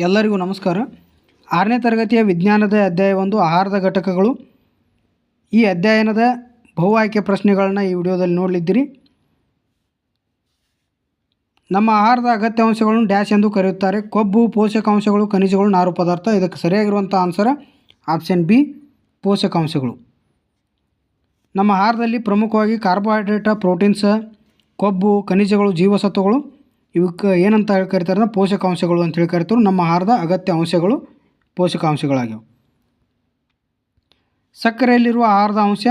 ಎಲ್ಲರಿಗೂ ನಮಸ್ಕಾರ. ಆರನೇ ತರಗತಿಯ ವಿಜ್ಞಾನದ ಅಧ್ಯಾಯ ಒಂದು, ಆಹಾರದ ಘಟಕಗಳು. ಈ ಅಧ್ಯಯನದ ಬಹು ಆಯ್ಕೆ ಪ್ರಶ್ನೆಗಳನ್ನು ಈ ವಿಡಿಯೋದಲ್ಲಿ ನೋಡಲಿದ್ದೀರಿ. ನಮ್ಮ ಆಹಾರದ ಅಗತ್ಯಾಂಶಗಳನ್ನು ಡ್ಯಾಶ್ ಎಂದು ಕರೆಯುತ್ತಾರೆ. ಕೊಬ್ಬು, ಪೋಷಕಾಂಶಗಳು, ಖನಿಜಗಳು, ನಾರು ಪದಾರ್ಥ, ಇದಕ್ಕೆ ಸರಿಯಾಗಿರುವಂಥ ಆನ್ಸರ್ ಆಪ್ಷನ್ ಬಿ, ಪೋಷಕಾಂಶಗಳು. ನಮ್ಮ ಆಹಾರದಲ್ಲಿ ಪ್ರಮುಖವಾಗಿ ಕಾರ್ಬೋಹೈಡ್ರೇಟ, ಪ್ರೋಟೀನ್ಸ, ಕೊಬ್ಬು, ಖನಿಜಗಳು, ಜೀವಸತ್ವಗಳು. ಇವಕ್ಕೆ ಏನಂತ ಹೇಳಿ ಕರಿತಾರೆ ಪೋಷಕಾಂಶಗಳು ಅಂತ ಹೇಳಿ ಕರಿತಾರೆ ನಮ್ಮ ಆಹಾರದ ಅಗತ್ಯ ಅಂಶಗಳು ಪೋಷಕಾಂಶಗಳಾಗಿವೆ ಸಕ್ಕರೆಯಲ್ಲಿರುವ ಆಹಾರದ ಅಂಶ,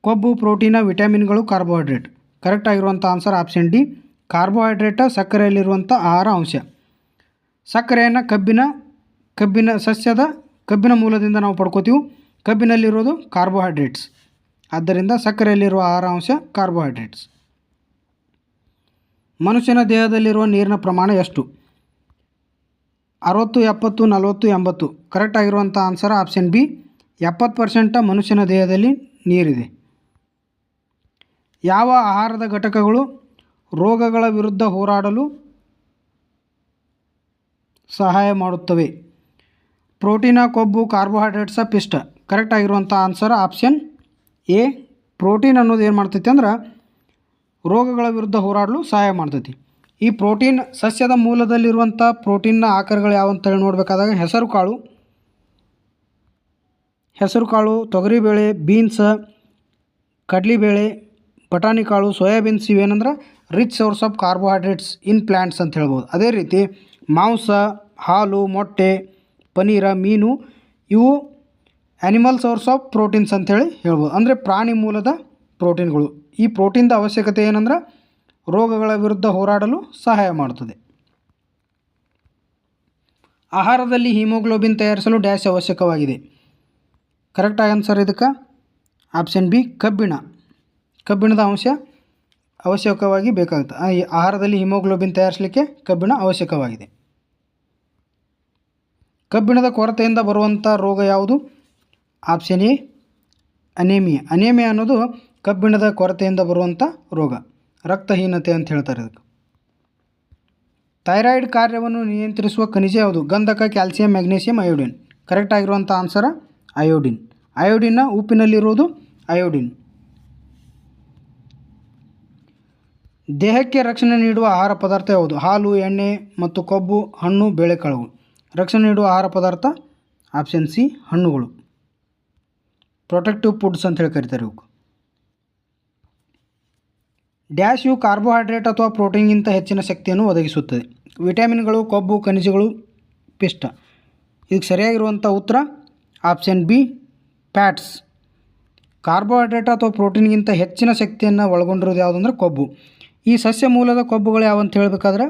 ಕೊಬ್ಬು, ಪ್ರೋಟೀನ, ವಿಟಮಿನ್ಗಳು, ಕಾರ್ಬೋಹೈಡ್ರೇಟ್. ಕರೆಕ್ಟ್ ಆಗಿರುವಂಥ ಆನ್ಸರ್ ಆಪ್ಷನ್ ಡಿ, ಕಾರ್ಬೋಹೈಡ್ರೇಟ ಸಕ್ಕರೆಯಲ್ಲಿರುವಂಥ ಆಹಾರ ಅಂಶ. ಸಕ್ಕರೆಯನ್ನು ಕಬ್ಬಿನ ಕಬ್ಬಿನ ಸಸ್ಯದ, ಕಬ್ಬಿನ ಮೂಲದಿಂದ ನಾವು ಪಡ್ಕೋತೀವಿ. ಕಬ್ಬಿನಲ್ಲಿರೋದು ಕಾರ್ಬೋಹೈಡ್ರೇಟ್ಸ್. ಆದ್ದರಿಂದ ಸಕ್ಕರೆಯಲ್ಲಿರುವ ಆಹಾರ ಅಂಶ ಕಾರ್ಬೋಹೈಡ್ರೇಟ್ಸ್. ಮನುಷ್ಯನ ದೇಹದಲ್ಲಿರುವ ನೀರಿನ ಪ್ರಮಾಣ ಎಷ್ಟು? ಅರವತ್ತು, ಎಪ್ಪತ್ತು, ನಲವತ್ತು, ಎಂಬತ್ತು. ಕರೆಕ್ಟ್ ಆಗಿರುವಂಥ ಆನ್ಸರ್ ಆಪ್ಷನ್ ಬಿ ಎಪ್ಪತ್ತು ಪರ್ಸೆಂಟ ಮನುಷ್ಯನ ದೇಹದಲ್ಲಿ ನೀರಿದೆ. ಯಾವ ಆಹಾರದ ಘಟಕಗಳು ರೋಗಗಳ ವಿರುದ್ಧ ಹೋರಾಡಲು ಸಹಾಯ ಮಾಡುತ್ತವೆ? ಪ್ರೋಟೀನ, ಕೊಬ್ಬು, ಕಾರ್ಬೋಹೈಡ್ರೇಟ್ಸ, ಪಿಷ್ಟ. ಕರೆಕ್ಟ್ ಆಗಿರುವಂಥ ಆನ್ಸರ್ ಆಪ್ಷನ್ ಎ ಪ್ರೋಟೀನ್ ಅನ್ನೋದು ಏನು ಮಾಡ್ತೈತೆ ಅಂದ್ರೆ ರೋಗಗಳ ವಿರುದ್ಧ ಹೋರಾಡಲು ಸಹಾಯ ಮಾಡ್ತೈತಿ. ಈ ಪ್ರೋಟೀನ್ ಸಸ್ಯದ ಮೂಲದಲ್ಲಿರುವಂಥ ಪ್ರೋಟೀನ್ನ ಆಕಾರಗಳು ಯಾವ ಅಂತೇಳಿ ನೋಡಬೇಕಾದಾಗ ಹೆಸರು ಕಾಳು ಹೆಸರು ಕಾಳು ತೊಗರಿಬೇಳೆ ಬೀನ್ಸ್ ಕಡಲೆಬೇಳೆ ಬಟಾಣಿ ಕಾಳು soybeans ಇವೇನಂದ್ರೆ rich source of carbohydrates in plants ಅಂತ ಹೇಳ್ಬೋದು. ಅದೇ ರೀತಿ ಮಾಂಸ, ಹಾಲು, ಮೊಟ್ಟೆ, ಪನೀರ, ಮೀನು ಇವು ಆ್ಯನಿಮಲ್ ಸೋರ್ಸ್ ಆಫ್ ಪ್ರೋಟೀನ್ಸ್ ಅಂಥೇಳಿ ಹೇಳ್ಬೋದು. ಅಂದರೆ ಪ್ರಾಣಿ ಮೂಲದ ಪ್ರೋಟೀನ್ಗಳು. ಈ ಪ್ರೋಟೀನ್ದ ಅವಶ್ಯಕತೆ ಏನಂದ್ರೆ ರೋಗಗಳ ವಿರುದ್ಧ ಹೋರಾಡಲು ಸಹಾಯ ಮಾಡುತ್ತದೆ ಆಹಾರದಲ್ಲಿ ಹಿಮೋಗ್ಲೋಬಿನ್ ತಯಾರಿಸಲು ಡ್ಯಾಶ್ ಅವಶ್ಯಕವಾಗಿದೆ. ಕರೆಕ್ಟ್ ಆನ್ಸರ್ ಇದಕ್ಕೆ? ಆಪ್ಷನ್ ಬಿ, ಕಬ್ಬಿಣ. ಕಬ್ಬಿಣದ ಅಂಶ ಅವಶ್ಯಕವಾಗಿ ಬೇಕಾಗುತ್ತೆ. ಆಹಾರದಲ್ಲಿ ಹಿಮೋಗ್ಲೋಬಿನ್ ತಯಾರಿಸಲಿಕ್ಕೆ ಕಬ್ಬಿಣ ಅವಶ್ಯಕವಾಗಿದೆ. ಕಬ್ಬಿಣದ ಕೊರತೆಯಿಂದ ಬರುವಂಥ ರೋಗ ಯಾವುದು? Option A, anaemia. ಅನೇಮಿಯಾ ಅನ್ನೋದು ಕಬ್ಬಿಣದ ಕೊರತೆಯಿಂದ ಬರುವಂಥ ರೋಗ, ರಕ್ತಹೀನತೆ ಅಂತ ಹೇಳ್ತಾರೆ ಇದಕ್ಕೆ. ಥೈರಾಯ್ಡ್ ಕಾರ್ಯವನ್ನು ನಿಯಂತ್ರಿಸುವ ಖನಿಜ ಯಾವುದು? ಗಂಧಕ, ಕ್ಯಾಲ್ಸಿಯಂ ಮ್ಯಾಗ್ನೀಷಿಯಂ ಅಯೋಡಿನ್. ಕರೆಕ್ಟ್ ಆಗಿರುವಂಥ ಆನ್ಸರ ಅಯೋಡಿನ್. ಅಯೋಡಿನ್ನ ಉಪ್ಪಿನಲ್ಲಿರುವುದು ಅಯೋಡಿನ್. ದೇಹಕ್ಕೆ ರಕ್ಷಣೆ ನೀಡುವ ಆಹಾರ ಪದಾರ್ಥ ಯಾವುದು? ಹಾಲು, ಎಣ್ಣೆ ಮತ್ತು ಕೊಬ್ಬು, ಹಣ್ಣು ಬೇಳೆಕಾಳುಗಳು ರಕ್ಷಣೆ ನೀಡುವ ಆಹಾರ ಪದಾರ್ಥ ಆಪ್ಷನ್ ಸಿ ಹಣ್ಣುಗಳು. ಪ್ರೊಟೆಕ್ಟಿವ್ ಫುಡ್ಸ್ ಅಂತ ಹೇಳಿ ಕರಿತಾರೆ ಇವಕ್ಕೆ ಡ್ಯಾಶ್ ಇವು ಕಾರ್ಬೋಹೈಡ್ರೇಟ್ ಅಥವಾ ಪ್ರೋಟೀನ್ಗಿಂತ ಹೆಚ್ಚಿನ ಶಕ್ತಿಯನ್ನು ಒದಗಿಸುತ್ತದೆ. ವಿಟಮಿನ್ಗಳು, ಕೊಬ್ಬು, ಖನಿಜಗಳು, ಪಿಷ್ಟ. ಇದಕ್ಕೆ ಸರಿಯಾಗಿರುವಂಥ ಉತ್ತರ ಆಪ್ಷನ್ ಬಿ, ಫ್ಯಾಟ್ಸ್. ಕಾರ್ಬೋಹೈಡ್ರೇಟ್ ಅಥವಾ ಪ್ರೋಟೀನ್ಗಿಂತ ಹೆಚ್ಚಿನ ಶಕ್ತಿಯನ್ನು ಒಳಗೊಂಡಿರೋದು ಯಾವುದು ಅಂದರೆ ಕೊಬ್ಬು. ಈ ಸಸ್ಯ ಮೂಲದ ಕೊಬ್ಬುಗಳು ಯಾವಂತ ಹೇಳಬೇಕಾದ್ರೆ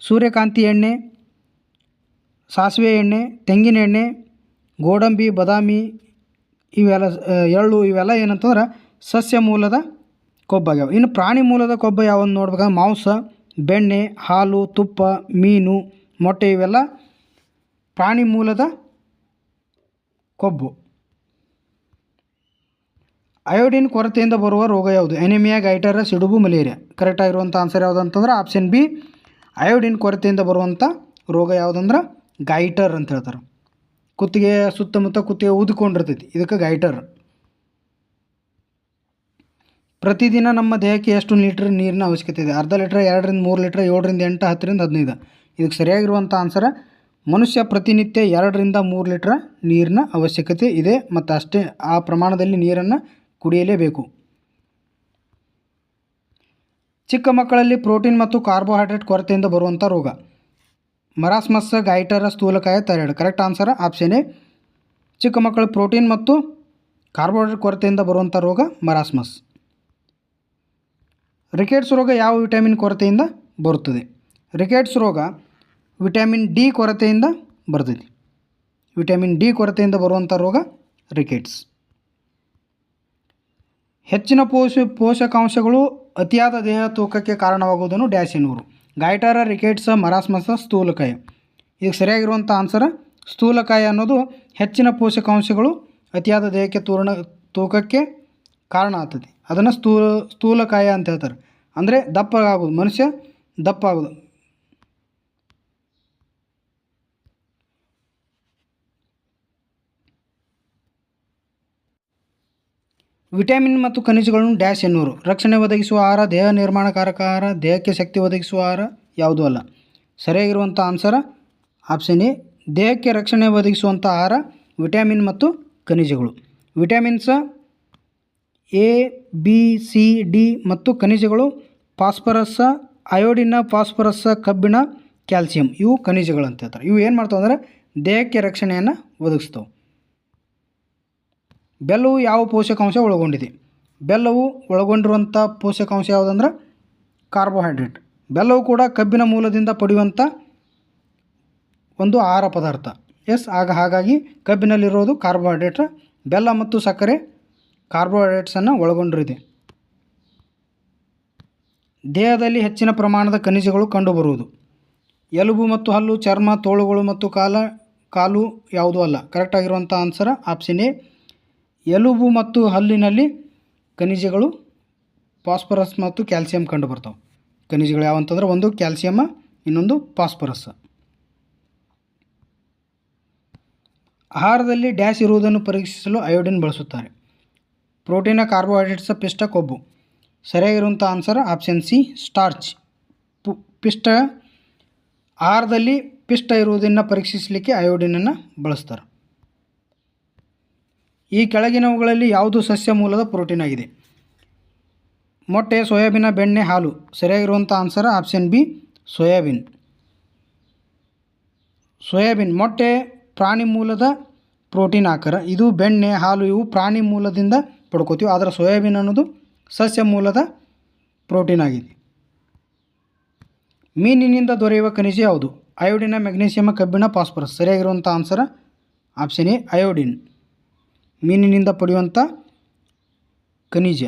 ಸೂರ್ಯಕಾಂತಿ ಎಣ್ಣೆ, ಸಾಸಿವೆ ಎಣ್ಣೆ, ತೆಂಗಿನ ಎಣ್ಣೆ, ಗೋಡಂಬಿ, ಬದಾಮಿ, ಇವೆಲ್ಲ, ಎಳ್ಳು ಇವೆಲ್ಲ ಏನಂತಂದ್ರೆ ಸಸ್ಯ ಮೂಲದ ಕೊಬ್ಬಾಗ್ಯಾವ ಇನ್ನು ಪ್ರಾಣಿ ಮೂಲದ ಕೊಬ್ಬು ಯಾವನ್ನು ನೋಡ್ಬೇಕಾದ್ರೆ ಮಾಂಸ, ಬೆಣ್ಣೆ, ಹಾಲು, ತುಪ್ಪ, ಮೀನು, ಮೊಟ್ಟೆ ಇವೆಲ್ಲ ಪ್ರಾಣಿ ಮೂಲದ ಕೊಬ್ಬು. ಅಯೋಡಿನ್ ಕೊರತೆಯಿಂದ ಬರುವ ರೋಗ ಯಾವುದು? ಎನಿಮಿಯಾ ಗೈಟರ ಸಿಡುಬು ಮಲೇರಿಯಾ. ಕರೆಕ್ಟ್ ಆಗಿರುವಂಥ ಆನ್ಸರ್ ಯಾವುದು ಅಂತಂದ್ರೆ ಆಪ್ಷನ್ ಬಿ ಅಯೋಡಿನ್ ಕೊರತೆಯಿಂದ ಬರುವಂಥ ರೋಗ ಯಾವುದಂದ್ರೆ ಗೈಟರ್ ಅಂತ ಹೇಳ್ತಾರೆ. ಕುತ್ತಿಗೆ ಸುತ್ತಮುತ್ತ ಕುತ್ತಿಗೆ ಊದಿಕೊಂಡಿರ್ತೈತಿ. ಇದಕ್ಕೆ ಗೈಟರ್. ಪ್ರತಿದಿನ ನಮ್ಮ ದೇಹಕ್ಕೆ ಎಷ್ಟು ಲೀಟ್ರ್ ನೀರಿನ ಅವಶ್ಯಕತೆ ಇದೆ? ಅರ್ಧ ಲೀಟ್ರ್, ಎರಡರಿಂದ ಮೂರು ಲೀಟ್ರ್, ಏಳರಿಂದ ಎಂಟು, ಹತ್ತರಿಂದ ಹದಿನೈದು. ಇದಕ್ಕೆ ಸರಿಯಾಗಿರುವಂಥ ಆನ್ಸರ ಮನುಷ್ಯ ಪ್ರತಿನಿತ್ಯ ಎರಡರಿಂದ ಮೂರು ಲೀಟ್ರ್ ನೀರಿನ ಅವಶ್ಯಕತೆ ಇದೆ ಮತ್ತು ಅಷ್ಟೇ ಆ ಪ್ರಮಾಣದಲ್ಲಿ ನೀರನ್ನು ಕುಡಿಯಲೇಬೇಕು. ಚಿಕ್ಕ ಮಕ್ಕಳಲ್ಲಿ ಪ್ರೋಟೀನ್ ಮತ್ತು ಕಾರ್ಬೋಹೈಡ್ರೇಟ್ ಕೊರತೆಯಿಂದ ಬರುವಂಥ ರೋಗ. Marasmus goitre ಸ್ಥೂಲಕಾಯ, thyroid. Correct answer option A, ಚಿಕ್ಕ ಮಕ್ಕಳ ಪ್ರೋಟೀನ್ ಮತ್ತು ಕಾರ್ಬೋಹೈಡ್ರೇಟ್ ಕೊರತೆಯಿಂದ ಬರುವಂಥ ರೋಗ ಮರಾಸ್ಮಸ್. ರಿಕೆಟ್ಸ್ ರೋಗ ಯಾವ ವಿಟಮಿನ್ ಕೊರತೆಯಿಂದ ಬರುತ್ತದೆ? ರಿಕೆಟ್ಸ್ ರೋಗ ವಿಟಮಿನ್ ಡಿ ಕೊರತೆಯಿಂದ ಬರ್ತದೆ ವಿಟಮಿನ್ ಡಿ ಕೊರತೆಯಿಂದ ಬರುವಂಥ ರೋಗ ರಿಕೆಟ್ಸ್. ಹೆಚ್ಚಿನ ಪೋಷ, ಪೋಷಕಾಂಶಗಳು ಅತಿಯಾದ ದೇಹ ತೂಕಕ್ಕೆ ಕಾರಣವಾಗುವುದನ್ನು ಡ್ಯಾಶ್ ಎನ್ನುವರು ಗೈಟರ ರಿಕೆಟ್ಸ್, ಮರಾಸ್ಮಸ, ಸ್ಥೂಲಕಾಯ. ಇದಕ್ಕೆ ಸರಿಯಾಗಿರುವಂಥ ಆನ್ಸರ್ ಸ್ಥೂಲಕಾಯ ಅನ್ನೋದು ಹೆಚ್ಚಿನ ಪೋಷಕಾಂಶಗಳು ಅತಿಯಾದ ದೇಹಕ್ಕೆ ತೂರ್ಣ, ತೂಕಕ್ಕೆ ಕಾರಣ ಆಗ್ತದೆ. ಅದನ್ನು ಸ್ಥೂಲ, ಸ್ಥೂಲಕಾಯ ಅಂತ ಹೇಳ್ತಾರೆ. ಅಂದರೆ ದಪ್ಪ ಆಗೋದು ಮನುಷ್ಯ ದಪ್ಪ ಆಗೋದು ವಿಟಮಿನ್ ಮತ್ತು ಖನಿಜಗಳನ್ನು ಡ್ಯಾಶ್ ಎನ್ನುವರು. ರಕ್ಷಣೆ ಒದಗಿಸುವ ಆಹಾರ, ದೇಹ ನಿರ್ಮಾಣಕಾರಕ ಆಹಾರ, ದೇಹಕ್ಕೆ ಶಕ್ತಿ ಒದಗಿಸುವ ಆಹಾರ ಯಾವುದೂ ಅಲ್ಲ. ಸರಿಯಾಗಿರುವಂಥ ಆನ್ಸರ ಆಪ್ಷನ್ ಎ, ದೇಹಕ್ಕೆ ರಕ್ಷಣೆ ಒದಗಿಸುವಂಥ ಆಹಾರ, ವಿಟಮಿನ್ ಮತ್ತು ಖನಿಜಗಳು. Vitamins A, B, C, D ಮತ್ತು ಖನಿಜಗಳು ಫಾಸ್ಫರಸ್, ಅಯೋಡಿನ ಫಾಸ್ಫರಸ್, ಕಬ್ಬಿಣ, ಕ್ಯಾಲ್ಸಿಯಂ ಇವು ಖನಿಜಗಳು ಅಂತ ಹೇಳ್ತಾರೆ. ಇವು ಏನು ಮಾಡ್ತಾವೆ ಅಂದರೆ ದೇಹಕ್ಕೆ ರಕ್ಷಣೆಯನ್ನು ಒದಗಿಸ್ತವೆ. ಬೆಲ್ಲವು ಯಾವ ಪೋಷಕಾಂಶ ಒಳಗೊಂಡಿದೆ? ಬೆಲ್ಲವು ಒಳಗೊಂಡಿರುವಂಥ ಪೋಷಕಾಂಶ ಯಾವುದಂದ್ರೆ? ಕಾರ್ಬೋಹೈಡ್ರೇಟ್. ಬೆಲ್ಲವು ಕೂಡ ಕಬ್ಬಿನ ಮೂಲದಿಂದ ಪಡೆಯುವಂಥ ಒಂದು ಆಹಾರ ಪದಾರ್ಥ. ಎಸ್, ಆಗ ಹಾಗಾಗಿ ಕಬ್ಬಿನಲ್ಲಿರೋದು ಕಾರ್ಬೋಹೈಡ್ರೇಟ್. ಬೆಲ್ಲ ಮತ್ತು ಸಕ್ಕರೆ ಕಾರ್ಬೋಹೈಡ್ರೇಟ್ಸನ್ನು ಒಳಗೊಂಡಿದೆ. ದೇಹದಲ್ಲಿ ಹೆಚ್ಚಿನ ಪ್ರಮಾಣದ ಖನಿಜಗಳು ಕಂಡುಬರುವುದು. ಎಲುಬು ಮತ್ತು ಹಲ್ಲು, ಚರ್ಮ, ತೋಳುಗಳು ಮತ್ತು ಕಾಲ, ಕಾಲು ಯಾವುದೂ ಅಲ್ಲ. ಕರೆಕ್ಟಾಗಿರುವಂಥ ಆನ್ಸರ್ ಆಪ್ಷನ್ ಎ. ಎಲುಬು ಮತ್ತು ಹಲ್ಲಿನಲ್ಲಿ ಖನಿಜಗಳು ಫಾಸ್ಫರಸ್ ಮತ್ತು ಕ್ಯಾಲ್ಸಿಯಂ ಕಂಡು ಬರ್ತಾವೆ ಖನಿಜಗಳು ಯಾವಂತಂದ್ರೆ ಒಂದು ಕ್ಯಾಲ್ಸಿಯಮ್ ಇನ್ನೊಂದು ಫಾಸ್ಫರಸ್ ಆಹಾರದಲ್ಲಿ ಡ್ಯಾಶ್ ಇರುವುದನ್ನು ಪರೀಕ್ಷಿಸಲು ಅಯೋಡಿನ್ ಬಳಸುತ್ತಾರೆ. ಪ್ರೋಟೀನ, ಕಾರ್ಬೋಹೈಡ್ರೇಟ್ಸ್, ಪಿಷ್ಟ, ಕೊಬ್ಬು. ಸರಿಯಾಗಿರುವಂಥ ಆನ್ಸರ್ ಆಪ್ಷನ್ ಸಿ ಸ್ಟಾರ್ಚ್ ಪು, ಪಿಷ್ಟ ಆಹಾರದಲ್ಲಿ ಪಿಷ್ಟ ಇರುವುದನ್ನು ಪರೀಕ್ಷಿಸಲಿಕ್ಕೆ ಅಯೋಡಿನನ್ನು ಬಳಸ್ತಾರೆ. ಈ ಕೆಳಗಿನವುಗಳಲ್ಲಿ ಯಾವುದು ಸಸ್ಯ ಮೂಲದ ಪ್ರೋಟೀನ್ ಆಗಿದೆ? ಮೊಟ್ಟೆ, ಸೋಯಾಬೀನ, ಬೆಣ್ಣೆ, ಹಾಲು. ಸರಿಯಾಗಿರುವಂಥ answer option B soybean. Soybean, ಮೊಟ್ಟೆ ಪ್ರಾಣಿ ಮೂಲದ ಪ್ರೋಟೀನ್ ಆಕಾರ. ಇದು ಬೆಣ್ಣೆ, ಹಾಲು, ಇವು ಪ್ರಾಣಿ ಮೂಲದಿಂದ ಪಡ್ಕೋತೀವಿ. ಆದರೆ ಸೋಯಾಬೀನ್ ಅನ್ನೋದು ಸಸ್ಯ ಮೂಲದ ಪ್ರೋಟೀನ್ ಆಗಿದೆ. ಮೀನಿನಿಂದ ದೊರೆಯುವ ಖನಿಜ ಯಾವುದು? ಅಯೋಡಿನ ಮೆಗ್ನೀಷಿಯಮ್ ಕಬ್ಬಿಣ, ಫಾಸ್ಫರಸ್. ಸರಿಯಾಗಿರುವಂಥ ಆನ್ಸರ್ ಆಪ್ಷನ್ ಎ, ಅಯೋಡಿನ್. ಮೀನಿನಿಂದ ಪಡೆಯುವಂಥ ಖನಿಜ.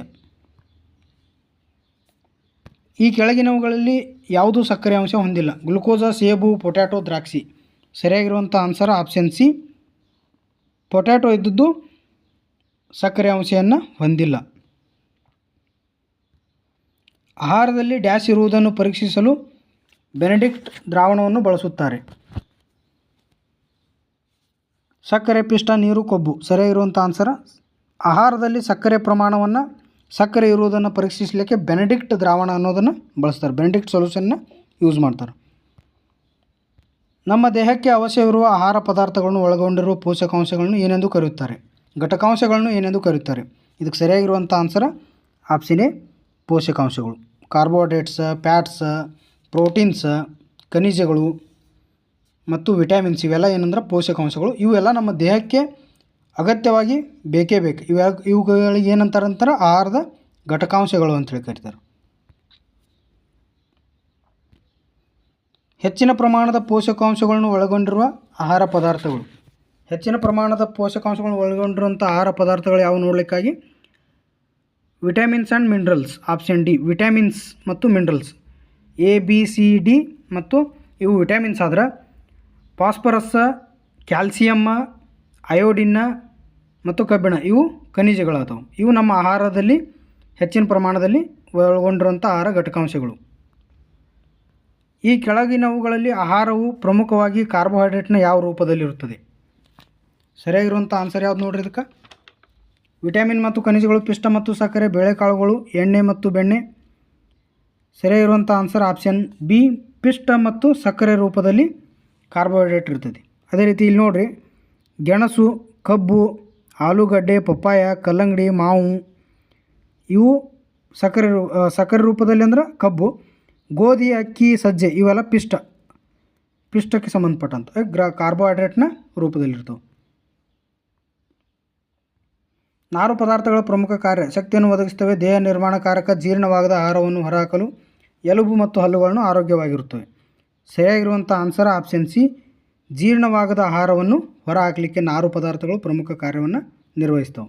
ಈ ಕೆಳಗಿನವುಗಳಲ್ಲಿ ಯಾವುದು ಸಕ್ಕರೆ ಅಂಶ ಹೊಂದಿಲ್ಲ. ಗ್ಲುಕೋಸ, ಸೇಬು, ಪೊಟ್ಯಾಟೊ, ದ್ರಾಕ್ಷಿ. ಸರಿಯಾಗಿರುವಂಥ ಆನ್ಸರ್ ಆಪ್ಷನ್ ಸಿ. ಪೊಟ್ಯಾಟೊ ಇದ್ದದ್ದು ಸಕ್ಕರೆ ಅಂಶವನ್ನು ಹೊಂದಿಲ್ಲ. ಆಹಾರದಲ್ಲಿ ಡ್ಯಾಶ್ ಇರುವುದನ್ನು ಪರೀಕ್ಷಿಸಲು ಬೆನೆಡಿಕ್ಟ್ ದ್ರಾವಣವನ್ನು ಬಳಸುತ್ತಾರೆ. ಸಕ್ಕರೆ ಪಿಷ್ಟ, ನೀರು, ಕೊಬ್ಬು ಸರಿಯಾಗಿರುವಂಥ ಆನ್ಸರ್ ಆಹಾರದಲ್ಲಿ ಸಕ್ಕರೆ ಪ್ರಮಾಣವನ್ನು ಸಕ್ಕರೆ ಇರುವುದನ್ನು ಪರೀಕ್ಷಿಸಲಿಕ್ಕೆ ಬೆನೆಡಿಕ್ಟ್ ದ್ರಾವಣ ಅನ್ನೋದನ್ನು ಬಳಸ್ತಾರೆ. ಬೆನೆಡಿಕ್ಟ್ ಸೊಲ್ಯೂಷನ್ನ ಯೂಸ್ ಮಾಡ್ತಾರೆ. ನಮ್ಮ ದೇಹಕ್ಕೆ ಅವಶ್ಯವಿರುವ ಆಹಾರ ಪದಾರ್ಥಗಳನ್ನು ಒಳಗೊಂಡಿರುವ ಪೋಷಕಾಂಶಗಳನ್ನು ಏನೆಂದು ಕರೆಯುತ್ತಾರೆ. ಘಟಕಾಂಶಗಳನ್ನು ಏನೆಂದು ಕರೆಯುತ್ತಾರೆ. ಇದಕ್ಕೆ ಸರಿಯಾಗಿರುವಂಥ ಆನ್ಸರ್ ಆಪ್ಷನ್ ಪೋಷಕಾಂಶಗಳು. ಕಾರ್ಬೋಹೈಡ್ರೇಟ್ಸ್, ಫ್ಯಾಟ್ಸ್, ಪ್ರೋಟೀನ್ಸ್, ಖನಿಜಗಳು ಮತ್ತು ವಿಟಮಿನ್ಸ್ ಇವೆಲ್ಲ ಏನಂದ್ರೆ ಪೋಷಕಾಂಶಗಳು. ಇವೆಲ್ಲ ನಮ್ಮ ದೇಹಕ್ಕೆ ಅಗತ್ಯವಾಗಿ ಬೇಕೇ ಬೇಕು. ಇವ ಇವುಗಳಿಗೆ ಏನಂತಾರೆ ಅಂತಾರೆ? ಆಹಾರದ ಘಟಕಾಂಶಗಳು ಅಂತೇಳಿ ಕರೀತಾರೆ. ಹೆಚ್ಚಿನ ಪ್ರಮಾಣದ ಪೋಷಕಾಂಶಗಳನ್ನು ಒಳಗೊಂಡಿರುವ ಆಹಾರ ಪದಾರ್ಥಗಳು. ಹೆಚ್ಚಿನ ಪ್ರಮಾಣದ ಪೋಷಕಾಂಶಗಳನ್ನು ಒಳಗೊಂಡಿರುವಂಥ ಆಹಾರ ಪದಾರ್ಥಗಳು ಯಾವ ನೋಡಲಿಕ್ಕಾಗಿ? Vitamins and minerals, option D, vitamins ಮತ್ತು minerals. A, B, C, D ಮತ್ತು ಇವು ವಿಟಮಿನ್ಸ್ ಆದ್ರೆ ಫಾಸ್ಫರಸ್ ಕ್ಯಾಲ್ಸಿಯಮ್ಮ ಅಯೋಡಿನ್ನ ಮತ್ತು ಕಬ್ಬಿಣ ಇವು ಖನಿಜಗಳಾದವು. ಇವು ನಮ್ಮ ಆಹಾರದಲ್ಲಿ ಹೆಚ್ಚಿನ ಪ್ರಮಾಣದಲ್ಲಿ ಒಳಗೊಂಡಿರುವಂಥ ಆಹಾರ ಘಟಕಾಂಶಗಳು. ಈ ಕೆಳಗಿನವುಗಳಲ್ಲಿ ಆಹಾರವು ಪ್ರಮುಖವಾಗಿ ಕಾರ್ಬೋಹೈಡ್ರೇಟ್ನ ಯಾವ ರೂಪದಲ್ಲಿರುತ್ತದೆ? ಸರಿಯಾಗಿರುವಂಥ ಆನ್ಸರ್ ಯಾವ್ದು ನೋಡ್ರಿ ಇದಕ್ಕೆ? ವಿಟಮಿನ್ ಮತ್ತು ಖನಿಜಗಳು, ಪಿಷ್ಟ ಮತ್ತು ಸಕ್ಕರೆ, ಬೇಳೆಕಾಳುಗಳು, ಎಣ್ಣೆ ಮತ್ತು ಬೆಣ್ಣೆ. ಸರಿಯಾಗಿರುವಂಥ ಆನ್ಸರ್ ಆಪ್ಷನ್ ಬಿ ಪಿಷ್ಟ ಮತ್ತು ಸಕ್ಕರೆ ರೂಪದಲ್ಲಿ ಕಾರ್ಬೋಹೈಡ್ರೇಟ್ ಇರ್ತದೆ. ಅದೇ ರೀತಿ ಇಲ್ಲಿ ನೋಡಿರಿ, ಗೆಣಸು, ಕಬ್ಬು, ಆಲೂಗಡ್ಡೆ, ಪಪ್ಪಾಯ, ಕಲ್ಲಂಗಡಿ, ಮಾವು, ಇವು ಸಕ್ಕರೆ ಸಕ್ಕರೆ ರೂಪದಲ್ಲಿ ಅಂದ್ರೆ ಕಬ್ಬು, ಗೋಧಿ, ಅಕ್ಕಿ, ಸಜ್ಜೆ ಇವೆಲ್ಲ ಪಿಷ್ಟ. ಪಿಷ್ಟಕ್ಕೆ ಸಂಬಂಧಪಟ್ಟಂಥ ಗ್ರ ಕಾರ್ಬೋಹೈಡ್ರೇಟ್ನ ರೂಪದಲ್ಲಿರ್ತವೆ. ನಾರು ಪದಾರ್ಥಗಳ ಪ್ರಮುಖ ಕಾರ್ಯ, ಶಕ್ತಿಯನ್ನು ಒದಗಿಸುತ್ತವೆ. ದೇಹ ನಿರ್ಮಾಣಕಾರಕ, ಜೀರ್ಣವಾಗದ ಆಹಾರವನ್ನು ಹೊರಹಾಕಲು ಎಲುಬು ಮತ್ತು ಹಲ್ಲುಗಳನ್ನು ಆರೋಗ್ಯವಾಗಿರುತ್ತವೆ. ಸರಿಯಾಗಿರುವಂಥ ಆನ್ಸರ್ ಆಪ್ಷನ್ ಸಿ, ಜೀರ್ಣವಾಗದ ಆಹಾರವನ್ನು ಹೊರಹಾಕಲಿಕ್ಕೆ ನಾರು ಪದಾರ್ಥಗಳು ಪ್ರಮುಖ ಕಾರ್ಯವನ್ನು ನಿರ್ವಹಿಸ್ತವೆ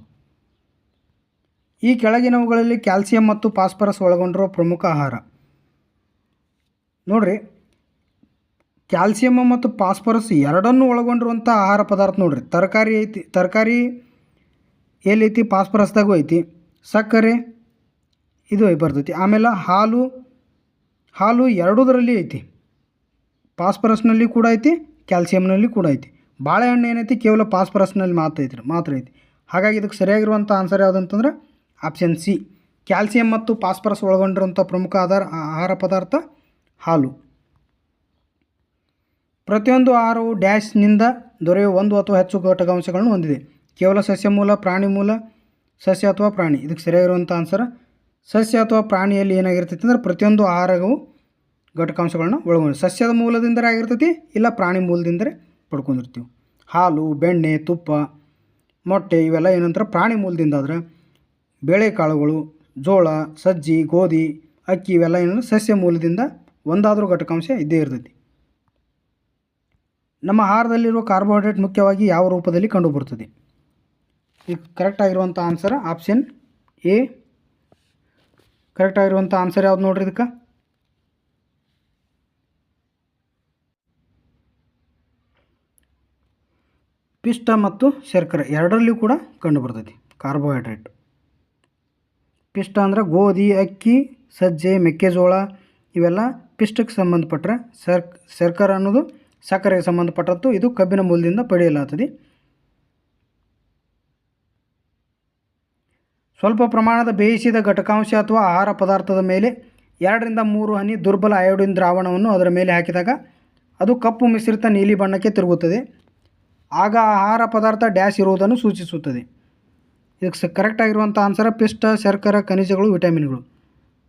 ಈ ಕೆಳಗಿನವುಗಳಲ್ಲಿ ಕ್ಯಾಲ್ಸಿಯಂ ಮತ್ತು ಫಾಸ್ಫರಸ್ ಒಳಗೊಂಡಿರುವ ಪ್ರಮುಖ ಆಹಾರ. ನೋಡ್ರಿ ಕ್ಯಾಲ್ಸಿಯಮ್ ಮತ್ತು ಫಾಸ್ಫರಸ್ ಎರಡನ್ನೂ ಒಳಗೊಂಡಿರುವಂಥ ಆಹಾರ ಪದಾರ್ಥ ನೋಡ್ರಿ. ತರಕಾರಿ ಐತಿ, ತರಕಾರಿ ಎಲ್ಲೈತಿ ಪಾಸ್ಪರಸ್ದಾಗೂ ಐತಿ. ಸಕ್ಕರೆ, ಇದು ಬರ್ತೈತಿ. ಆಮೇಲೆ ಹಾಲು ಹಾಲು ಎರಡೂದರಲ್ಲಿ ಐತಿ. ಪಾಸ್ಪರಸ್ನಲ್ಲಿ ಕೂಡ ಐತಿ ಕ್ಯಾಲ್ಸಿಯಮ್ನಲ್ಲಿ ಕೂಡ ಐತಿ. ಬಾಳೆಹಣ್ಣು ಏನೈತಿ, ಕೇವಲ ಪಾಸ್ಪರಸ್ನಲ್ಲಿ ಮಾತ್ರ ಐತಿ ಮಾತ್ರ ಐತಿ. ಹಾಗಾಗಿ ಇದಕ್ಕೆ ಸರಿಯಾಗಿರುವಂಥ ಆನ್ಸರ್ ಯಾವುದಂತಂದ್ರೆ ಆಪ್ಷನ್ ಸಿ. ಕ್ಯಾಲ್ಸಿಯಂ ಮತ್ತು ಪಾಸ್ಪರಸ್ ಒಳಗೊಂಡಿರುವಂಥ ಪ್ರಮುಖ ಆಧಾರ, ಆಹಾರ ಪದಾರ್ಥ ಹಾಲು. ಪ್ರತಿಯೊಂದು ಆಹಾರವು ಡ್ಯಾಶ್ನಿಂದ ದೊರೆಯುವ ಒಂದು ಅಥವಾ ಹೆಚ್ಚು ಘಟಕಾಂಶಗಳನ್ನು ಹೊಂದಿದೆ. ಕೇವಲ ಸಸ್ಯ ಮೂಲ, ಪ್ರಾಣಿ ಮೂಲ, ಸಸ್ಯ ಅಥವಾ ಪ್ರಾಣಿ? ಇದಕ್ಕೆ ಸರಿಯಾಗಿರುವಂಥ ಆನ್ಸರ್ ಸಸ್ಯ ಅಥವಾ ಪ್ರಾಣಿಯಲ್ಲಿ ಏನಾಗಿರ್ತೈತೆ ಅಂದ್ರೆ ಪ್ರತಿಯೊಂದು ಆಹಾರವು ಘಟಕಾಂಶಗಳನ್ನ ಒಳಗೊಂಡು ಸಸ್ಯದ ಮೂಲದಿಂದಲೇ ಆಗಿರ್ತೈತಿ ಇಲ್ಲ ಪ್ರಾಣಿ ಮೂಲದಿಂದರೆ ಪಡ್ಕೊಂಡಿರ್ತೀವಿ. ಹಾಲು, ಬೆಣ್ಣೆ, ತುಪ್ಪ, ಮೊಟ್ಟೆ ಇವೆಲ್ಲ ಏನಂತಾರೆ ಪ್ರಾಣಿ ಮೂಲದಿಂದ ಆದ್ರೆ ಬೇಳೆಕಾಳುಗಳು, ಜೋಳ, ಸಜ್ಜಿ, ಗೋಧಿ, ಅಕ್ಕಿ ಇವೆಲ್ಲ ಏನಂದ್ರೆ ಸಸ್ಯ ಮೂಲದಿಂದ ಒಂದಾದರೂ ಘಟಕಾಂಶ ಇದ್ದೇ ಇರ್ತೈತಿ. ನಮ್ಮ ಆಹಾರದಲ್ಲಿರುವ ಕಾರ್ಬೋಹೈಡ್ರೇಟ್ ಮುಖ್ಯವಾಗಿ ಯಾವ ರೂಪದಲ್ಲಿ ಕಂಡುಬರುತ್ತದೆ ಈಗ ಕರೆಕ್ಟ್ ಆಗಿರುವಂಥ ಆನ್ಸರ್ ಆಪ್ಷನ್ ಎ ಕರೆಕ್ಟ್ ಆಗಿರುವಂಥ ಆನ್ಸರ್ ಯಾವ್ದು ನೋಡ್ರಿ ಇದಕ್ಕೆ? ಪಿಷ್ಟ ಮತ್ತು ಶರ್ಕರೆ ಎರಡರಲ್ಲಿಯೂ ಕೂಡ ಕಂಡು ಬರ್ತೈತಿ ಕಾರ್ಬೋಹೈಡ್ರೇಟ್ ಪಿಷ್ಟ ಅಂದ್ರೆ ಗೋಧಿ, ಅಕ್ಕಿ, ಸಜ್ಜೆ, ಮೆಕ್ಕೆಜೋಳ, ಇವೆಲ್ಲ ಪಿಷ್ಟಕ್ಕೆ ಸಂಬಂಧಪಟ್ಟರೆ ಸರ್ ಶರ್ಕರ ಅನ್ನೋದು ಸಕ್ಕರೆಗೆ ಸಂಬಂಧಪಟ್ಟದ್ದು, ಇದು ಕಬ್ಬಿನ ಮೂಲದಿಂದ ಪಡೆಯಲಾಗ್ತದೆ. ಸ್ವಲ್ಪ ಪ್ರಮಾಣದ ಬೇಯಿಸಿದ ಘಟಕಾಂಶ ಅಥವಾ ಆಹಾರ ಪದಾರ್ಥದ ಮೇಲೆ ಎರಡರಿಂದ ಮೂರು ಹನಿ ದುರ್ಬಲ ಅಯೋಡಿನ್ ದ್ರಾವಣವನ್ನು ಅದರ ಮೇಲೆ ಹಾಕಿದಾಗ ಅದು ಕಪ್ಪು ಮಿಶ್ರಿತ ನೀಲಿ ಬಣ್ಣಕ್ಕೆ ತಿರುಗುತ್ತದೆ. ಆಗ ಆಹಾರ ಪದಾರ್ಥ ಡ್ಯಾಶ್ ಇರುವುದನ್ನು ಸೂಚಿಸುತ್ತದೆ. ಇದಕ್ಕೆ ಸ ಕರೆಕ್ಟ್ ಆಗಿರುವಂಥ ಆನ್ಸರ್ ಪಿಷ್ಟ, ಶರ್ಕರ, ಖನಿಜಗಳು, ವಿಟಮಿನ್ಗಳು.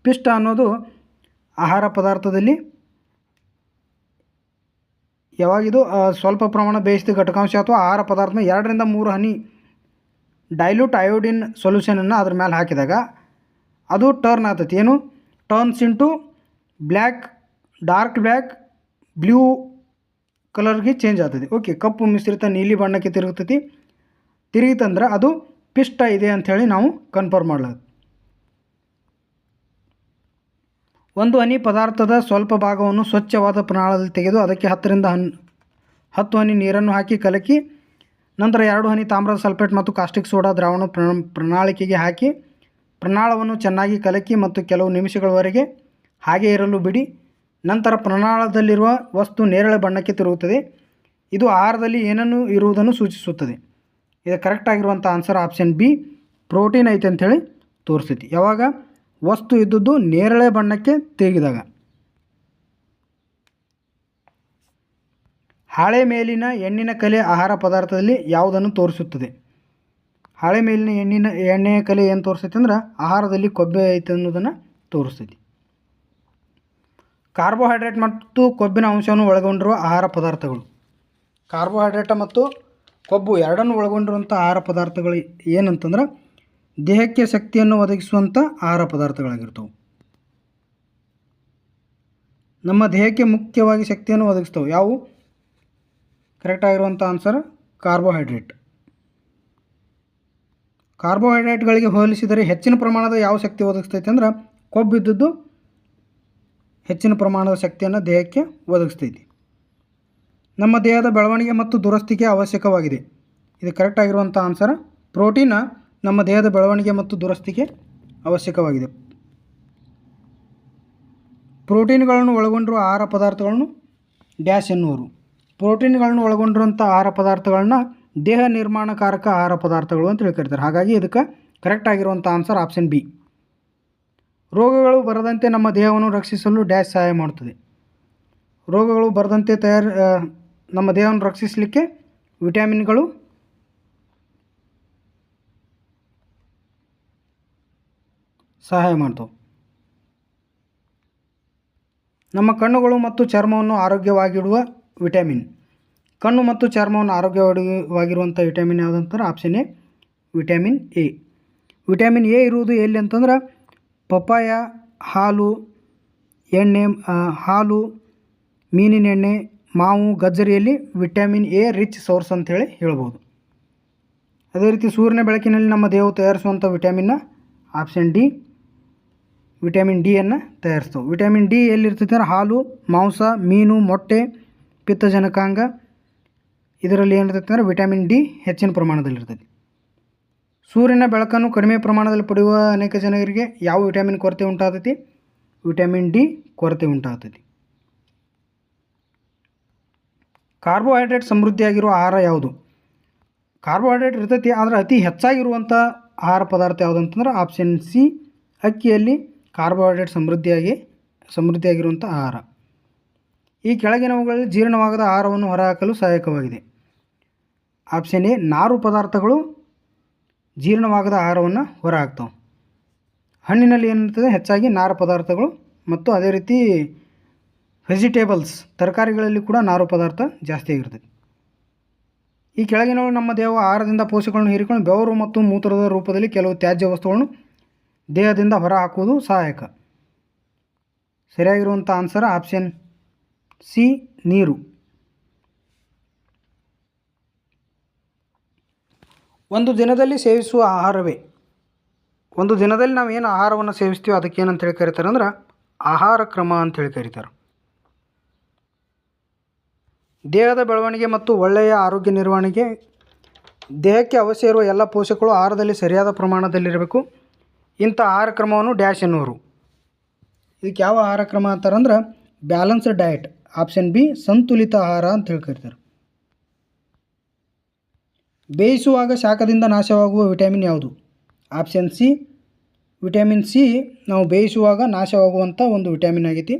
ಪಿಷ್ಟ ಅನ್ನೋದು ಆಹಾರ ಪದಾರ್ಥದಲ್ಲಿ ಯಾವಾಗಿದು ಸ್ವಲ್ಪ ಪ್ರಮಾಣ ಬೇಯಿಸಿದ ಘಟಕಾಂಶ ಅಥವಾ ಆಹಾರ ಪದಾರ್ಥ ಎರಡರಿಂದ ಮೂರು ಹನಿ ಡೈಲ್ಯೂಟ್ ಅಯೋಡಿನ್ ಸೊಲ್ಯೂಷನನ್ನು ಅದ್ರ ಮೇಲೆ ಹಾಕಿದಾಗ ಅದು ಟರ್ನ್ ಆಗ್ತೈತಿ. ಏನು? Turns into black dark black blue ಕಲರ್ಗೆ change ಆಗ್ತದೆ ಓಕೆ ಕಪ್ಪು ಮಿಶ್ರಿತ ನೀಲಿ ಬಣ್ಣಕ್ಕೆ ತಿರುಗುತ್ತೈತಿ ತಿರುಗಿತಂದ್ರೆ ಅದು ಪಿಷ್ಟ ಇದೆ ಅಂಥೇಳಿ ನಾವು ಕನ್ಫರ್ಮ್ ಮಾಡಲಾಗ ಒಂದು ಹನಿ ಪದಾರ್ಥದ ಸ್ವಲ್ಪ ಭಾಗವನ್ನು ಸ್ವಚ್ಛವಾದ ಪ್ರಣಾಳದಲ್ಲಿ ತೆಗೆದು ಅದಕ್ಕೆ ಹತ್ತರಿಂದ ಹನ್ ಹತ್ತು ಹನಿ ನೀರನ್ನು ಹಾಕಿ ಕಲಕಿ ನಂತರ ಎರಡು ಹನಿ ತಾಮ್ರದ ಸಲ್ಫೇಟ್ ಮತ್ತು ಕಾಸ್ಟಿಕ್ ಸೋಡಾ ದ್ರಾವಣ ಪ್ರಣ, ಪ್ರಣಾಳಿಕೆಗೆ ಹಾಕಿ, ಪ್ರಣಾಳವನ್ನು ಚೆನ್ನಾಗಿ ಕಲಕಿ ಮತ್ತು ಕೆಲವು ನಿಮಿಷಗಳವರೆಗೆ ಹಾಗೆ ಇರಲು ಬಿಡಿ. ನಂತರ ಪ್ರಣಾಳದಲ್ಲಿರುವ ವಸ್ತು ನೇರಳೆ ಬಣ್ಣಕ್ಕೆ ತಿರುಗುತ್ತದೆ. ಇದು ಆಹಾರದಲ್ಲಿ ಏನನ್ನು ಇರುವುದನ್ನು ಸೂಚಿಸುತ್ತದೆ. ಇದು ಕರೆಕ್ಟ್ ಆಗಿರುವಂಥ ಆನ್ಸರ್ ಆಪ್ಷನ್ ಬಿ ಪ್ರೋಟೀನ್ ಐತೆ ಅಂಥೇಳಿ ತೋರಿಸ್ತೈತಿ ಯಾವಾಗ? ವಸ್ತು ಇದ್ದದ್ದು ನೇರಳೆ ಬಣ್ಣಕ್ಕೆ ತಿರುಗಿದಾಗ. ಹಾಳೆ ಮೇಲಿನ ಎಣ್ಣಿನ ಕಲೆ ಆಹಾರ ಪದಾರ್ಥದಲ್ಲಿ ಯಾವುದನ್ನು ತೋರಿಸುತ್ತದೆ? ಹಾಳೆ ಮೇಲಿನ ಎಣ್ಣಿನ, ಎಣ್ಣೆಯ ಕಲೆ ಏನು ತೋರಿಸ್ತೈತೆ ಅಂದ್ರೆ ಆಹಾರದಲ್ಲಿ ಕೊಬ್ಬೆ ಐತೆ ಅನ್ನೋದನ್ನು ತೋರಿಸ್ತೈತಿ. ಕಾರ್ಬೋಹೈಡ್ರೇಟ್ ಮತ್ತು ಕೊಬ್ಬಿನ ಅಂಶವನ್ನು ಒಳಗೊಂಡಿರುವ ಆಹಾರ ಪದಾರ್ಥಗಳು. ಕಾರ್ಬೋಹೈಡ್ರೇಟ್ ಮತ್ತು ಕೊಬ್ಬು ಎರಡನ್ನು ಒಳಗೊಂಡಿರುವಂಥ ಆಹಾರ ಪದಾರ್ಥಗಳು ಏನಂತಂದ್ರೆ ದೇಹಕ್ಕೆ ಶಕ್ತಿಯನ್ನು ಒದಗಿಸುವಂಥ ಆಹಾರ ಪದಾರ್ಥಗಳಾಗಿರ್ತವೆ. ನಮ್ಮ ದೇಹಕ್ಕೆ ಮುಖ್ಯವಾಗಿ ಶಕ್ತಿಯನ್ನು ಒದಗಿಸ್ತವೆ. ಯಾವುವು? ಕರೆಕ್ಟ್ ಆಗಿರುವಂಥ ಆನ್ಸರ್ ಕಾರ್ಬೋಹೈಡ್ರೇಟ್. ಕಾರ್ಬೋಹೈಡ್ರೇಟ್ಗಳಿಗೆ ಹೋಲಿಸಿದರೆ ಹೆಚ್ಚಿನ ಪ್ರಮಾಣದ ಯಾವ ಶಕ್ತಿ ಒದಗಿಸ್ತೈತೆ ಅಂದ್ರೆ ಕೊಬ್ಬಿದ್ದದ್ದು ಹೆಚ್ಚಿನ ಪ್ರಮಾಣದ ಶಕ್ತಿಯನ್ನು ದೇಹಕ್ಕೆ ಒದಗಿಸ್ತೈತಿ. ನಮ್ಮ ದೇಹದ ಬೆಳವಣಿಗೆ ಮತ್ತು ದುರಸ್ತಿಗೆ ಅವಶ್ಯಕವಾಗಿದೆ. ಇದು ಕರೆಕ್ಟ್ ಆಗಿರುವಂಥ ಆನ್ಸರ್ ಪ್ರೋಟೀನ ನಮ್ಮ ದೇಹದ ಬೆಳವಣಿಗೆ ಮತ್ತು ದುರಸ್ತಿಗೆ ಅವಶ್ಯಕವಾಗಿದೆ. ಪ್ರೋಟೀನ್ಗಳನ್ನು ಒಳಗೊಂಡಿರುವ ಆಹಾರ ಪದಾರ್ಥಗಳನ್ನು ಡ್ಯಾಶ್ ಎನ್ನುವರು. ಪ್ರೋಟೀನ್ಗಳನ್ನು ಒಳಗೊಂಡಿರುವಂಥ ಆಹಾರ ಪದಾರ್ಥಗಳನ್ನ ದೇಹ ನಿರ್ಮಾಣಕಾರಕ ಆಹಾರ ಪದಾರ್ಥಗಳು ಅಂತ ಹೇಳಿ ಕರೀತಾರೆ ಹಾಗಾಗಿ ಇದಕ್ಕೆ ಕರೆಕ್ಟ್ ಆಗಿರುವಂಥ ಆನ್ಸರ್ ಆಪ್ಷನ್ ಬಿ ರೋಗಗಳು ಬರದಂತೆ ನಮ್ಮ ದೇಹವನ್ನು ರಕ್ಷಿಸಲು ಡ್ಯಾಶ್ ಸಹಾಯ ಮಾಡುತ್ತದೆ ರೋಗಗಳು ಬರದಂತೆ ತಯಾರು ನಮ್ಮ ದೇಹವನ್ನು ರಕ್ಷಿಸಲಿಕ್ಕೆ ವಿಟಮಿನ್ಗಳು ಸಹಾಯ ಮಾಡ್ತವೆ. ನಮ್ಮ ಕಣ್ಣುಗಳು ಮತ್ತು ಚರ್ಮವನ್ನು ಆರೋಗ್ಯವಾಗಿಡುವ ವಿಟಮಿನ್. ಕಣ್ಣು ಮತ್ತು ಚರ್ಮವನ್ನು ಆರೋಗ್ಯವಾಗಿರುವಂಥ vitamin ಯಾವುದಂತಂದ್ರೆ option A, vitamin A. Vitamin A ಇರುವುದು ಎಲ್ಲಿ ಅಂತಂದ್ರೆ ಪಪ್ಪಾಯ, ಹಾಲು, ಎಣ್ಣೆ ಹಾಲು, ಮೀನಿನ ಎಣ್ಣೆ, ಮಾವು, ಗಜ್ಜರಿಯಲ್ಲಿ ವಿಟಮಿನ್ ಎ ರಿಚ್ ಸೋರ್ಸ್ ಅಂತೇಳಿ ಹೇಳ್ಬೋದು. ಅದೇ ರೀತಿ ಸೂರ್ಯನ ಬೆಳಕಿನಲ್ಲಿ ನಮ್ಮ ದೇಹವು ತಯಾರಿಸುವಂಥ ವಿಟಮಿನ್ನ ಆಪ್ಷನ್ ಡಿ, ವಿಟಮಿನ್ ಡಿಯನ್ನು ತಯಾರಿಸ್ತವೆ. ವಿಟಮಿನ್ ಡಿ ಎಲ್ಲಿರ್ತೈತೆ ಅಂದ್ರೆ ಹಾಲು, ಮಾಂಸ, ಮೀನು, ಮೊಟ್ಟೆ ಪಿತ್ತಜನಕಾಂಗ, ಇದರಲ್ಲಿ ಏನಿರ್ತೈತೆ ಅಂದರೆ ವಿಟಮಿನ್ ಡಿ ಹೆಚ್ಚಿನ ಪ್ರಮಾಣದಲ್ಲಿರ್ತೈತಿ. ಸೂರ್ಯನ ಬೆಳಕನ್ನು ಕಡಿಮೆ ಪ್ರಮಾಣದಲ್ಲಿ ಪಡೆಯುವ ಅನೇಕ ಜನರಿಗೆ ಯಾವ ವಿಟಮಿನ್ ಕೊರತೆ ಉಂಟಾಗ್ತೈತಿ ವಿಟಮಿನ್ ಡಿ ಕೊರತೆ ಉಂಟಾಗ್ತೈತಿ ಕಾರ್ಬೋಹೈಡ್ರೇಟ್ ಸಮೃದ್ಧಿಯಾಗಿರುವ ಆಹಾರ ಯಾವುದು? ಕಾರ್ಬೋಹೈಡ್ರೇಟ್ ಇರ್ತೈತಿ ಆದರೆ ಅತಿ ಹೆಚ್ಚಾಗಿರುವಂಥ ಆಹಾರ ಪದಾರ್ಥ ಯಾವುದಂತಂದ್ರೆ ಆಪ್ಷನ್ ಸಿ ಅಕ್ಕಿಯಲ್ಲಿ ಕಾರ್ಬೋಹೈಡ್ರೇಟ್ ಸಮೃದ್ಧಿಯಾಗಿ ಸಮೃದ್ಧಿಯಾಗಿರುವಂಥ ಆಹಾರ. ಈ ಕೆಳಗಿನವುಗಳಲ್ಲಿ ಜೀರ್ಣವಾಗದ ಆಹಾರವನ್ನು ಹೊರಹಾಕಲು ಸಹಾಯಕವಾಗಿದೆ. ಆಪ್ಷನ್ ಎ, ನಾರು ಪದಾರ್ಥಗಳು ಜೀರ್ಣವಾಗದ ಆಹಾರವನ್ನು ಹೊರಹಾಕ್ತವೆ. ಹಣ್ಣಿನಲ್ಲಿ ಏನಿರ್ತದೆ ಹೆಚ್ಚಾಗಿ ನಾರು ಪದಾರ್ಥಗಳು ಮತ್ತು ಅದೇ ರೀತಿ ವೆಜಿಟೇಬಲ್ಸ್ ತರಕಾರಿಗಳಲ್ಲಿ ಕೂಡ ನಾರು ಪದಾರ್ಥ ಜಾಸ್ತಿ ಆಗಿರ್ತದೆ. ಈ ಕೆಳಗಿನವು ನಮ್ಮ ದೇಹವು ಆಹಾರದಿಂದ ಪೋಷಕಗಳನ್ನು ಹೀರಿಕೊಂಡು ಬೆವರು ಮತ್ತು ಮೂತ್ರದ ರೂಪದಲ್ಲಿ ಕೆಲವು ತ್ಯಾಜ್ಯ ವಸ್ತುಗಳನ್ನು ದೇಹದಿಂದ ಹೊರಹಾಕುವುದು ಸಹಾಯಕ. ಸರಿಯಾಗಿರುವಂಥ ಆನ್ಸರ್ ಆಪ್ಷನ್ ಸಿ ನೀರು. ಒಂದು ದಿನದಲ್ಲಿ ಸೇವಿಸುವ ಆಹಾರವೇ? ಒಂದು ದಿನದಲ್ಲಿ ನಾವು ಏನು ಆಹಾರವನ್ನು ಸೇವಿಸ್ತೀವೋ ಅದಕ್ಕೆ ಏನಂತ ಹೇಳಿ ಕರೀತಾರೆ ಅಂದ್ರೆ ಆಹಾರ ಕ್ರಮ ಅಂತೇಳಿ ಕರೀತಾರೆ. ದೇಹದ ಬೆಳವಣಿಗೆ ಮತ್ತು ಒಳ್ಳೆಯ ಆರೋಗ್ಯ ನಿರ್ವಹಣೆಗೆ ದೇಹಕ್ಕೆ ಅವಶ್ಯ ಇರುವ ಎಲ್ಲ ಪೋಷಕಗಳು ಆಹಾರದಲ್ಲಿ ಸರಿಯಾದ ಪ್ರಮಾಣದಲ್ಲಿರಬೇಕು. ಇಂಥ ಆಹಾರ ಕ್ರಮವನ್ನು ಡ್ಯಾಶ್ ಎನ್ನುವರು. ಇದಕ್ಕೆ ಯಾವ ಆಹಾರ ಕ್ರಮ ಅಂತಾರಂದ್ರೆ ಬ್ಯಾಲೆನ್ಸ್ಡ್ ಡಯಟ್. ಆಪ್ಷನ್ ಬಿ, ಸಂತುಲಿತ ಆಹಾರ ಅಂತ ಹೇಳಿ ಕರೀತಾರೆ ಬೇಯಿಸುವಾಗ ಶಾಖದಿಂದ ನಾಶವಾಗುವ ವಿಟಮಿನ್ ಯಾವುದು? ಆಪ್ಷನ್ ಸಿ, ವಿಟಮಿನ್ ಸಿ, ನಾವು ಬೇಯಿಸುವಾಗ ನಾಶವಾಗುವಂಥ ಒಂದು ವಿಟಮಿನ್ ಆಗೈತಿ.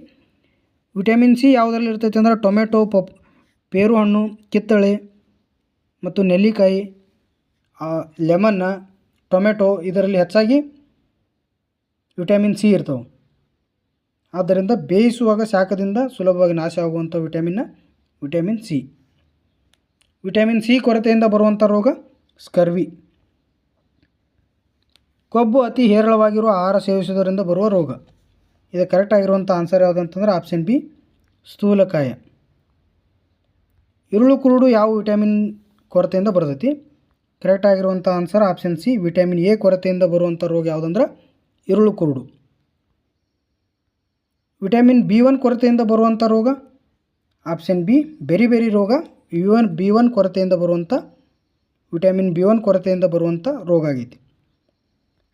ವಿಟಮಿನ್ ಸಿ ಯಾವುದರಲ್ಲಿ ಇರ್ತೈತೆ ಅಂದ್ರೆ ಟೊಮೆಟೊ, ಪಪ್ ಪೇರು ಹಣ್ಣು ಕಿತ್ತಳೆ ಮತ್ತು ನೆಲ್ಲಿಕಾಯಿ ಲೆಮನ್ನ ಟೊಮೆಟೊ ಇದರಲ್ಲಿ ಹೆಚ್ಚಾಗಿ ವಿಟಮಿನ್ ಸಿ ಇರ್ತವೆ. ಆದ್ದರಿಂದ ಬೇಯಿಸುವಾಗ ಶಾಖದಿಂದ ಸುಲಭವಾಗಿ ನಾಶ ಆಗುವಂಥ ವಿಟಮಿನ್ನ ವಿಟಮಿನ್ ಸಿ. ವಿಟಮಿನ್ ಸಿ ಕೊರತೆಯಿಂದ ಬರುವಂಥ ರೋಗ ಸ್ಕರ್ವಿ. ಕೊಬ್ಬು ಅತಿ ಹೇರಳವಾಗಿರುವ ಆಹಾರ ಸೇವಿಸುವುದರಿಂದ ಬರುವ ರೋಗ. ಇದು ಕರೆಕ್ಟ್ ಆಗಿರುವಂಥ ಆನ್ಸರ್ ಯಾವುದಂತಂದ್ರೆ ಆಪ್ಷನ್ ಬಿ ಸ್ಥೂಲಕಾಯ. ಇರುಳು ಕುರುಡು ಯಾವ ವಿಟಮಿನ್ ಕೊರತೆಯಿಂದ ಬರ್ತೈತಿ? ಕರೆಕ್ಟ್ ಆಗಿರುವಂಥ answer option C vitamin A ಕೊರತೆಯಿಂದ ಬರುವಂಥ ರೋಗ ಯಾವುದಂದ್ರೆ ಇರುಳು ಕುರುಡು. ವಿಟಮಿನ್ ಬಿ ಒನ್ ಕೊರತೆಯಿಂದ ಬರುವಂಥ ರೋಗ, ಆಪ್ಷನ್ ಬಿ ಬೆರಿ ಬೆರಿ ರೋಗ ಬಿ ಒನ್ ಬಿ ಒನ್ ಕೊರತೆಯಿಂದ ಬರುವಂಥ, ವಿಟಮಿನ್ ಬಿ ಒನ್ ಕೊರತೆಯಿಂದ ಬರುವಂಥ ರೋಗ ಆಗೈತಿ.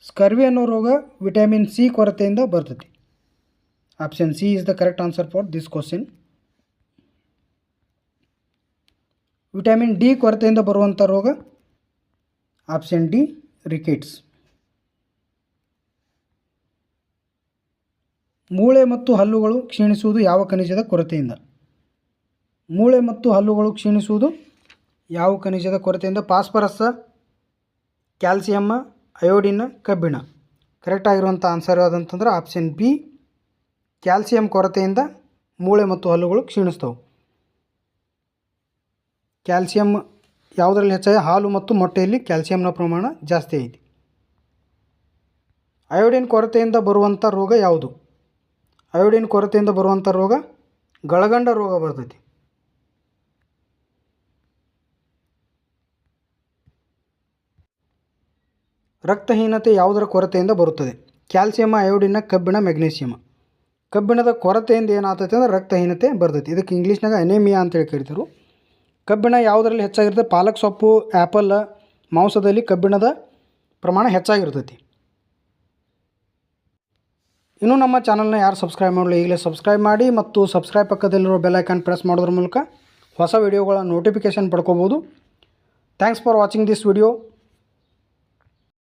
ಸ್ಕರ್ವಿ ಅನ್ನೋ ರೋಗ ವಿಟಮಿನ್ ಸಿ ಕೊರತೆಯಿಂದ ಬರ್ತೈತಿ. Option C is the correct answer for this question. Vitamin D ಕೊರತೆಯಿಂದ ಬರುವಂಥ ರೋಗ, ಆಪ್ಷನ್ ಡಿ ರಿಕೆಟ್ಸ್. ಮೂಳೆ ಮತ್ತು ಹಲ್ಲುಗಳು ಕ್ಷೀಣಿಸುವುದು ಯಾವ ಖನಿಜದ ಕೊರತೆಯಿಂದ? ಮೂಳೆ ಮತ್ತು ಹಲ್ಲುಗಳು ಕ್ಷೀಣಿಸುವುದು ಯಾವ ಖನಿಜದ ಕೊರತೆಯಿಂದ? ಪಾಸ್ಪರಸ್ಸ ಕ್ಯಾಲ್ಸಿಯಮ್ಮ ಅಯೋಡಿನ್, ಕಬ್ಬಿಣ. ಕರೆಕ್ಟ್ ಆಗಿರುವಂಥ ಆನ್ಸರ್ ಯಾವುದಂತಂದ್ರೆ ಆಪ್ಷನ್ ಬಿ ಕ್ಯಾಲ್ಸಿಯಂ ಕೊರತೆಯಿಂದ ಮೂಳೆ ಮತ್ತು ಹಲ್ಲುಗಳು ಕ್ಷೀಣಿಸ್ತವೆ. ಕ್ಯಾಲ್ಸಿಯಂ ಯಾವುದರಲ್ಲಿ ಹೆಚ್ಚಾಗಿ ಹಾಲು ಮತ್ತು ಮೊಟ್ಟೆಯಲ್ಲಿ ಕ್ಯಾಲ್ಸಿಯಂನ ಪ್ರಮಾಣ ಜಾಸ್ತಿ ಐತಿ. ಅಯೋಡಿನ್ ಕೊರತೆಯಿಂದ ಬರುವಂಥ ರೋಗ ಯಾವುದು? ಅಯೋಡಿನ್ ಕೊರತೆಯಿಂದ ಬರುವಂಥ ರೋಗ ಗಳಗಂಡ ರೋಗ ಬರ್ತೈತಿ. ರಕ್ತಹೀನತೆ ಯಾವುದರ ಕೊರತೆಯಿಂದ ಬರುತ್ತದೆ? ಕ್ಯಾಲ್ಸಿಯಂ ಅಯೋಡಿನ, ಕಬ್ಬಿಣ, ಮೆಗ್ನೀಸಿಯಮ. ಕಬ್ಬಿಣದ ಕೊರತೆಯಿಂದ ಏನಾಗ್ತೈತೆ ಅಂದ್ರೆ ರಕ್ತಹೀನತೆ ಬರ್ತೈತಿ. ಇದಕ್ಕೆ ಇಂಗ್ಲೀಷ್ನಾಗ ಅನೇಮಿಯಾ ಅಂತೇಳಿ ಕರಿತಾರೆ ಕಬ್ಬಿಣ ಯಾವುದರಲ್ಲಿ ಹೆಚ್ಚಾಗಿರುತ್ತೆ? ಪಾಲಕ್ ಸೊಪ್ಪು ಆ್ಯಪಲ್ ಮಾಂಸದಲ್ಲಿ ಕಬ್ಬಿಣದ ಪ್ರಮಾಣ ಹೆಚ್ಚಾಗಿರ್ತೈತಿ. ಇನ್ನೂ ನಮ್ಮ ಚಾನಲ್ನ ಯಾರು ಸಬ್ಸ್ಕ್ರೈಬ್ ಮಾಡಲು ಈಗಲೇ ಸಬ್ಸ್ಕ್ರೈಬ್ ಮಾಡಿ ಮತ್ತು ಸಬ್ಸ್ಕ್ರೈಬ್ ಪಕ್ಕದಲ್ಲಿರೋ ಬೆಲ್ ಐಕಾನ್ ಪ್ರೆಸ್ ಮಾಡೋದ್ರ ಮೂಲಕ ಹೊಸ ವೀಡಿಯೋಗಳ ನೋಟಿಫಿಕೇಷನ್ ಪಡ್ಕೋಬೋದು. Thanks for watching this video